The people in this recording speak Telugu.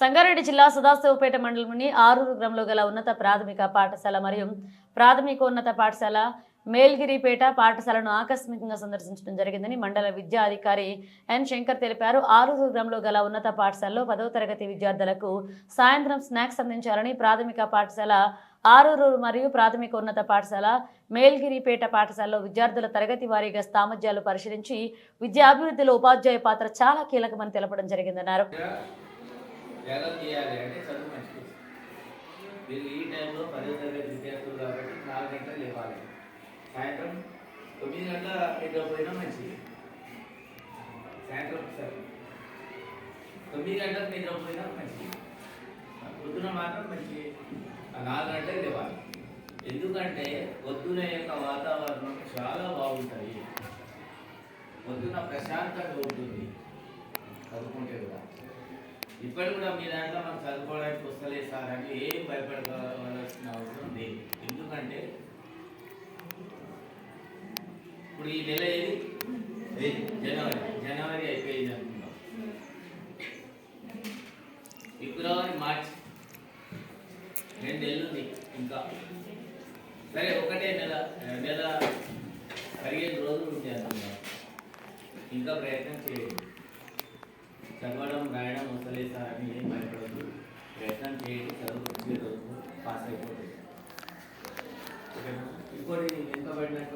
సంగారెడ్డి జిల్లా సదాశివపేట మండలంలోని ఆరూరు గ్రామంలో గల ఉన్నత ప్రాథమిక పాఠశాల మరియు ప్రాథమికోన్నత పాఠశాల మేల్గిరిపేట పాఠశాలను ఆకస్మికంగా సందర్శించడం జరిగిందని మండల విద్యాధికారి ఎన్ శంకర్ తెలిపారు. ఆరూరు గ్రామంలో గల ఉన్నత పాఠశాలలో పదవ తరగతి విద్యార్థులకు సాయంత్రం స్నాక్స్ అందించాలని ప్రాథమిక పాఠశాల ఆరూరు మరియు ప్రాథమిక ఉన్నత పాఠశాల మేల్గిరిపేట పాఠశాలలో విద్యార్థుల తరగతి వారీగా సామర్థ్యాలు పరిశీలించి విద్యాభివృద్ధిలో ఉపాధ్యాయ పాత్ర చాలా కీలకమని తెలపడం జరిగిందన్నారు. త్యాగం చేయాలి అంటే చదువు మంచిది. వీళ్ళు ఈ టైంలో పదో తరగతి విద్యార్థులు కాబట్టి నాలుగు గంటలు లేవాలి. సాయంత్రం తొమ్మిది గంటల నిద్ర మంచిది. సాయంత్రం సరే తొమ్మిది గంటలకు నిద్ర మంచిది. పొద్దున మాత్రం మంచి నాలుగు గంటలకు లేవాలి. ఎందుకంటే పొద్దున యొక్క వాతావరణం చాలా బాగుంటుంది. పొద్దున ప్రశాంతంగా ఉంటుంది. ఇప్పటి కూడా మీ దాంట్లో మనం చదువుకోవడానికి వస్తలేదు సార్ అని ఏం భయపడవలసిన అవసరం లేదు. ఎందుకంటే ఇప్పుడు ఈ నెల ఏది? జనవరి. జనవరి అయిపోయింది అనుకుందాం. ఫిబ్రవరి మార్చ్. రెండు నెలలు ఇంకా. సరే ఒకటే నెల నెల పదిహేను రోజులు ఉంది అనుకుందాం. ఇంకా ప్రయత్నం చేయండి. చదవడం రాయడం వస్తలేదు సార్ అని ఏం భయపడదు ప్రయత్నం చేయండి చదువు మంచిగా చదువుకో పాస్ అయిపోతుంది. ఇంకోటి వెనుకబడినటువంటి